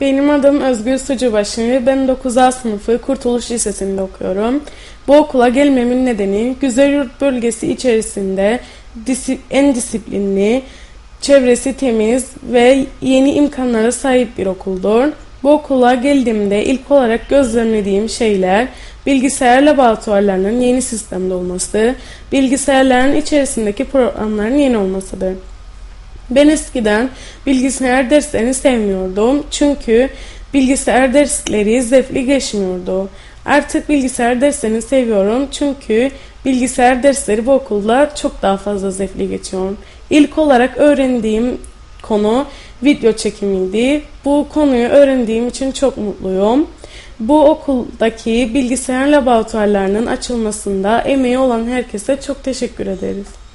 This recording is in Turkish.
Benim adım Özgür Sucubaşı ve ben 9A sınıfı Kurtuluş Lisesi'nde okuyorum. Bu okula gelmemin nedeni Güzelyurt bölgesi içerisinde en disiplinli, çevresi temiz ve yeni imkanlara sahip bir okuldur. Bu okula geldiğimde ilk olarak gözlemlediğim şeyler bilgisayar laboratuvarlarının yeni sistemde olması, bilgisayarların içerisindeki programların yeni olmasıdır. Ben eskiden bilgisayar derslerini sevmiyordum çünkü bilgisayar dersleri zevkli geçmiyordu. Artık bilgisayar derslerini seviyorum çünkü bilgisayar dersleri bu okulda çok daha fazla zevkli geçiyor. İlk olarak öğrendiğim konu video çekimiydi. Bu konuyu öğrendiğim için çok mutluyum. Bu okuldaki bilgisayar laboratuvarlarının açılmasında emeği olan herkese çok teşekkür ederiz.